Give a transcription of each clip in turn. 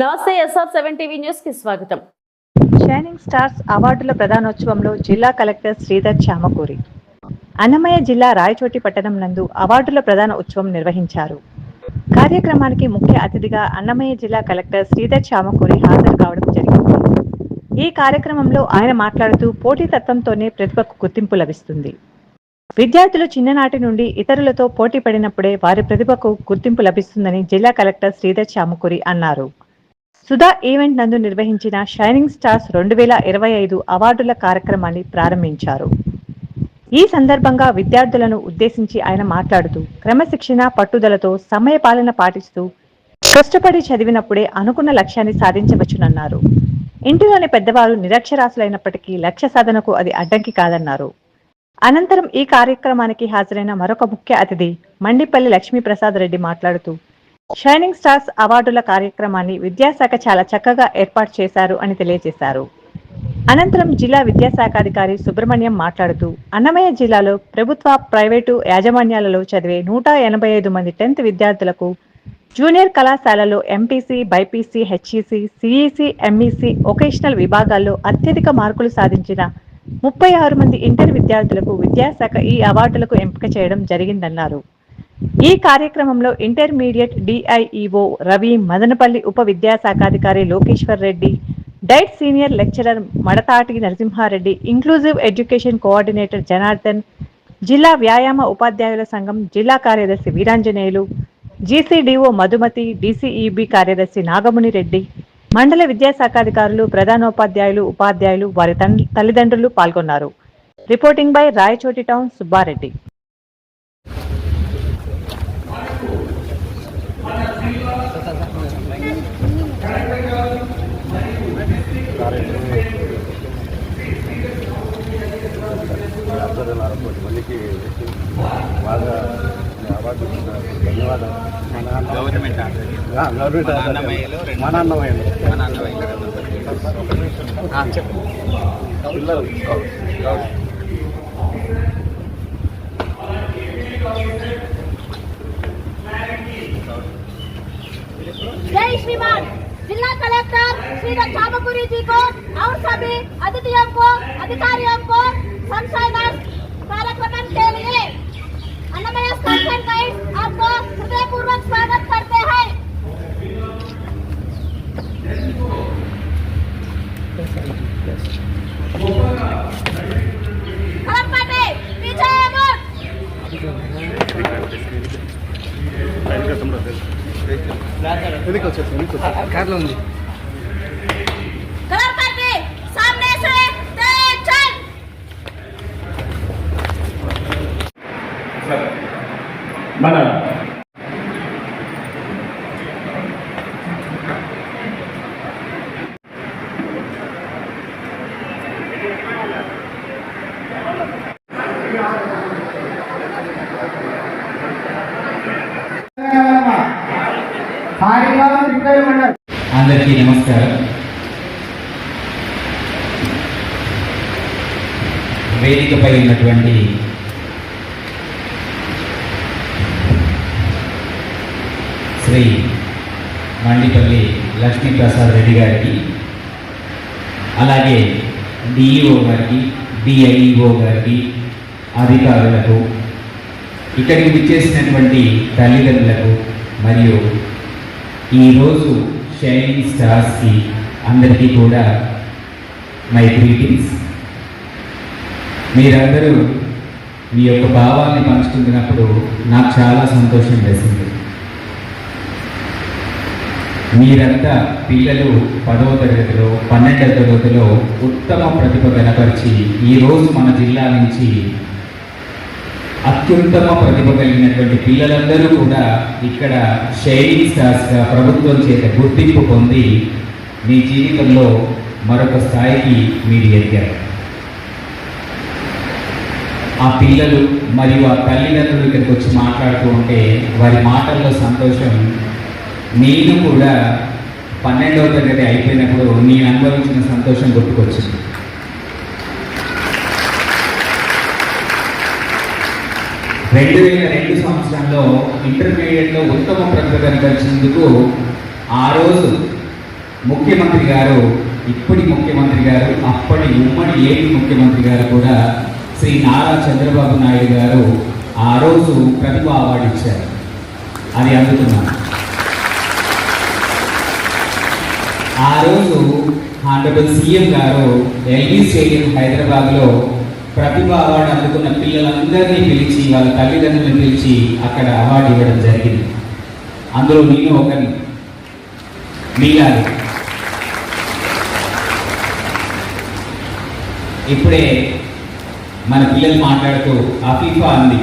నమస్తే SR seven TV న్యూస్కి స్వాగతం. షైనింగ్ స్టార్స్ అవార్డుల ప్రధానోత్సవంలో జిల్లా కలెక్టర్ శ్రీధర్ చామకూరి. అన్నమయ్య జిల్లా రాయచోటి పట్టణం నందు అవార్డుల ప్రధాన ఉత్సవం నిర్వహించారు. కార్యక్రమానికి ముఖ్య అతిథిగా అన్నమయ్య జిల్లా కలెక్టర్ శ్రీధర్ చామకూరి హాజరు కావడం జరిగింది. ఈ కార్యక్రమంలో ఆయన మాట్లాడుతూ పోటీతత్వంతోనే ప్రతిభకు గుర్తింపు లభిస్తుంది. విద్యార్థులు చిన్ననాటి నుండి ఇతరులతో పోటీ పడినప్పుడే వారి ప్రతిభకు గుర్తింపు లభిస్తుందని జిల్లా కలెక్టర్ శ్రీధర్ చామకూరి అన్నారు. సుధా ఈవెంట్ నందు నిర్వహించిన షైనింగ్ స్టార్స్ రెండు వేల ఇరవై ఐదు అవార్డుల కార్యక్రమాన్ని ప్రారంభించారు. ఈ సందర్భంగా విద్యార్థులను ఉద్దేశించి ఆయన మాట్లాడుతూ క్రమశిక్షణ పట్టుదలతో సమయపాలన పాటిస్తూ కష్టపడి చదివినప్పుడే అనుకున్న లక్ష్యాన్ని సాధించవచ్చునన్నారు. ఇంటిలోని పెద్దవారు నిరక్షరాస్యులైనప్పటికీ లక్ష్య సాధనకు అది అడ్డంకి కాదన్నారు. అనంతరం ఈ కార్యక్రమానికి హాజరైన మరొక ముఖ్య అతిథి మండిపల్లి లక్ష్మీప్రసాద్ రెడ్డి మాట్లాడుతూ షైనింగ్ స్టార్స్ అవార్డుల కార్యక్రమాన్ని విద్యాశాఖ చాలా చక్కగా ఏర్పాటు చేశారు అని తెలియజేశారు. అనంతరం జిల్లా విద్యాశాఖాధికారి సుబ్రహ్మణ్యం మాట్లాడుతూ అన్నమయ్య జిల్లాలో ప్రభుత్వ ప్రైవేటు యాజమాన్యాలలో చదివే నూట ఎనభై ఐదు మంది టెన్త్ విద్యార్థులకు జూనియర్ కళాశాలలో MPC BiPC HEC CEC MEC vocational విభాగాల్లో అత్యధిక మార్కులు సాధించిన ముప్పై ఆరు మంది ఇంటర్ విద్యార్థులకు విద్యాశాఖ ఈ అవార్డులకు ఎంపిక చేయడం జరిగిందన్నారు. ఈ కార్యక్రమంలో ఇంటర్మీడియట్ డిఐఈఓ రవి మదనపల్లి ఉప విద్యాశాఖాధికారి Lokeshwar Reddy DIET senior lecturer Madathati Narasimhareddy inclusive education coordinator Janardhan జిల్లా వ్యాయామ ఉపాధ్యాయుల సంఘం జిల్లా కార్యదర్శి వీరాంజనేయులు జీసీడీఓ మధుమతి డిసిఈబి కార్యదర్శి నాగముని రెడ్డి మండల విద్యాశాఖాధికారులు ప్రధానోపాధ్యాయులు ఉపాధ్యాయులు వారి తల్లిదండ్రులు పాల్గొన్నారు. Reporting by Rayachoti town Subbareddy. మందికి బాగా అవార్డు ధన్యవాదాలు. గవర్నమెంట్ గవర్నమెంట్ మన అన్నమయ్యలో మన అన్నమయ్యలో చెప్పు పిల్లలు जय श्रीमान जिला कलेक्टर श्री चामपुरी जी को, और सभी अतिथियों को, अधिकारियों को कार्यक्रम के लिए अन्नमय स्टेशन गाइड आपको स्वागत करते हैं। कलम వెనక్కి వచ్చేసి వెనక్కి వచ్చేసి కార్లో ఉంది. నమస్కారం. వేదికపై ఉన్నటువంటి శ్రీ మండిపల్లి లక్ష్మీప్రసాద్ రెడ్డి గారికి అలాగే డిఈఓ గారికి డిఐఈఓ గారికి అధికారులకు ఇక్కడికి విచ్చేసినటువంటి తల్లిదండ్రులకు మరియు ఈరోజు షైనింగ్ స్టార్స్కి అందరికీ కూడా మై గ్రీటింగ్స్ మీరందరూ మీ యొక్క భావాన్ని పంచుకుంటున్నప్పుడు నాకు చాలా సంతోషం వేసింది. మీరంతా పిల్లలు పదవ తరగతిలో పన్నెండవ తరగతిలో ఉత్తమ ప్రతిభ కనపరిచి ఈరోజు మన జిల్లా నుంచి అత్యుత్తమ ప్రతిభ కలిగినటువంటి పిల్లలందరూ కూడా ఇక్కడ షైనింగ్ స్టార్స్గా ప్రభుత్వం చేత గుర్తింపు పొంది మీ జీవితంలో మరొక స్థాయికి మీరు ఎదిగారు. ఆ పిల్లలు మరియు ఆ తల్లిదండ్రులు ఇక్కడికి వచ్చి మాట్లాడుతూ ఉంటే వారి మాటల్లో సంతోషం. నేను కూడా పన్నెండవ తరగతి అయిపోయినప్పుడు నేను అనుభవించిన సంతోషం గుర్తుకొచ్చింది. రెండు వేల రెండు సంవత్సరంలో ఇంటర్మీడియట్లో ఉత్తమ ప్రతిభ కనబరిచినందుకు ఆ రోజు ముఖ్యమంత్రి గారు ఇప్పటి ముఖ్యమంత్రి గారు అప్పటి ఉమ్మడి ఏపీ ముఖ్యమంత్రి గారు కూడా శ్రీ నారా చంద్రబాబు నాయుడు గారు ఆ రోజు ప్రతిభ అవార్డు ఇచ్చారు. అది అందుకున్నాను ఆ రోజు Andhra Pradesh CM garu LB stadium హైదరాబాద్లో ప్రతిభ అవార్డు అందుకున్న పిల్లలందరినీ పిలిచి వాళ్ళ తల్లిదండ్రులను పిలిచి అక్కడ అవార్డు ఇవ్వడం జరిగింది. అందులో నేను ఒకరిని మిగిలాలి ఇప్పుడే మన పిల్లలు మాట్లాడుతూ అఫీఫా అంది.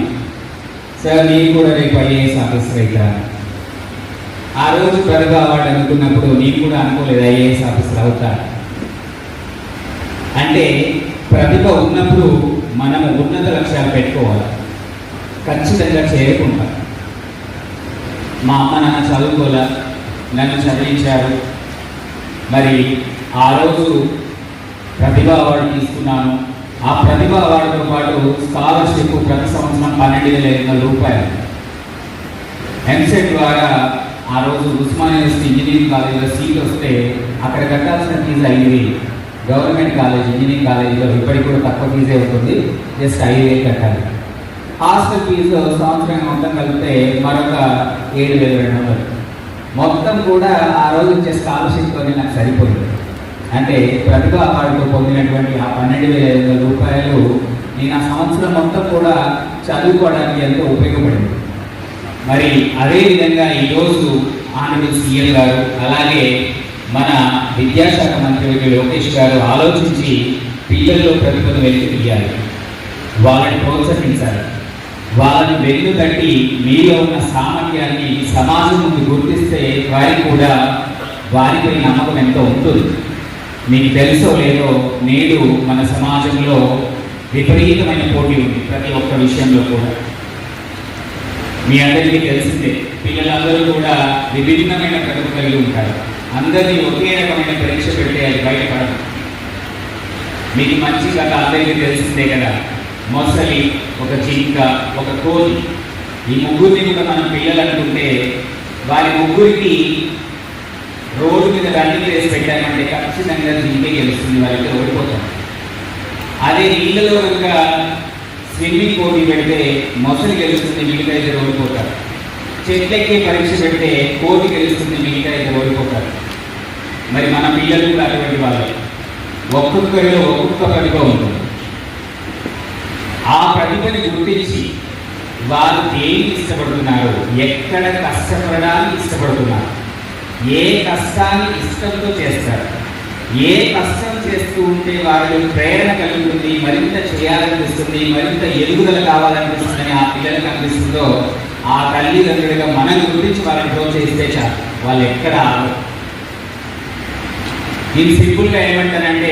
సార్ నేను కూడా రేపు ఐఏఎస్ ఆఫీసర్ అవుతాను. ఆ రోజు ప్రతిభ అవార్డు అనుకున్నప్పుడు నేను కూడా అనుకోలేదు ఐఏఎస్ ఆఫీసర్ అవుతా అంటే ప్రతిభ ఉన్నప్పుడు మనం ఉన్నత లక్ష్యాలు పెట్టుకోవాలి. ఖచ్చితంగా చేరుకుంటాం మా అమ్మ నాన్న చదువుకోలే నన్ను చదివించారు. మరి ఆ రోజు ప్రతిభ అవార్డు తీసుకున్నాను. ఆ ప్రతిభ అవార్డుతో పాటు స్కాలర్షిప్ ప్రతి సంవత్సరం పన్నెండు వేల ఐదు వందల రూపాయలు. ఎంసెట్ ద్వారా ఆ రోజు ఉస్మాన్ యూనివర్సిటీ ఇంజనీరింగ్ కాలేజీలో సీట్ వస్తే అక్కడ కట్టాల్సిన ఫీజు ఐదు వేలు. గవర్నమెంట్ కాలేజ్ ఇంజనీరింగ్ కాలేజీలో ఇప్పటికి కూడా తక్కువ ఫీజే ఉంటుంది. జస్ట్ ఐదు వేలు కట్టాలి. హాస్టల్ ఫీజు సంవత్సరం మొత్తం కలిపితే మరొక ఏడు వేల రెండు వందలు. మొత్తం కూడా ఆ రోజు ఇచ్చే స్కాలర్షిప్తోనే నాకు సరిపోయింది. అంటే ప్రతిభ అవార్డుతో పొందినటువంటి ఆ పన్నెండు వేల ఐదు వందల రూపాయలు నేను ఆ సంవత్సరం మొత్తం కూడా చదువుకోవడానికి ఎంతో ఉపయోగపడింది. మరి అదేవిధంగా ఈరోజు ఆనరబుల్ సీఎం గారు అలాగే మన విద్యాశాఖ మంత్రి లోకేష్ గారు ఆలోచించి పిల్లల్లో ప్రతిభను వెలికి తీయాలి వాళ్ళని ప్రోత్సహించాలి. వాళ్ళని వెన్ను తట్టి మీలో ఉన్న సామర్థ్యాన్ని సమాజం ముందు గుర్తిస్తే వారికి కూడా వారిపై నమ్మకం ఎంతో ఉంటుంది. మీకు తెలుసో లేదో నేడు మన సమాజంలో విపరీతమైన పోటీ ఉంది ప్రతి ఒక్క విషయంలో కూడా. మీ అందరికీ తెలిసిందే పిల్లలందరూ కూడా విభిన్నమైన ప్రతిభ కలిగి ఉంటారు. అందరినీ ఒకే రకమైన పరీక్ష పెడితే అది బయటపడదు మీకు మంచి కథ అందరికీ తెలిసిందే కదా. మొసలి ఒక జింక ఒక కోతి. ఈ ముగ్గురిని కూడా మనం పిల్లలు అనుకుంటే వారి ముగ్గురికి రోడ్డు మీద రన్నింగ్ వేసి పెట్టామంటే ఖచ్చితంగా జింకే గెలుస్తుంది వాళ్ళకి ఓడిపోతాం. అదే నీళ్ళలో కనుక స్విమ్మింగ్ పోటీ పెడితే మొసలి గెలుస్తుంది మిగతా ఇద్దరు ఓడిపోతారు. చెట్లెక్కే పరీక్ష పెడితే కోతి గెలుస్తుంది మిగతా అయితే ఓడిపోతారు. మరి మన పిల్లలు కూడా అటువంటి వాళ్ళు. ఒక్కొక్కరిలో ఒక్కొక్క ప్రతిభ ఉంటుంది. ఆ ప్రతిభని గుర్తించి వారు దేనికి ఇష్టపడుతున్నారు ఎక్కడ కష్టపడడానికి ఇష్టపడుతున్నారు ఏ కష్టాన్ని ఇష్టంతో చేస్తారు ఏ కష్టం చేస్తూ ఉంటే వారిలో ప్రేరణ కలుగుతుంది మరింత చేయాలనిపిస్తుంది మరింత ఎదుగుదల కావాలనిపిస్తుందని ఆ పిల్లలకు అనిపిస్తుందో ఆ తల్లిదండ్రులుగా మనం గురించి వాళ్ళని ప్రోత్సహిస్తే చాలు వాళ్ళు ఎక్కడ ఆగరు. దీన్ని సింపుల్గా ఏమంటానంటే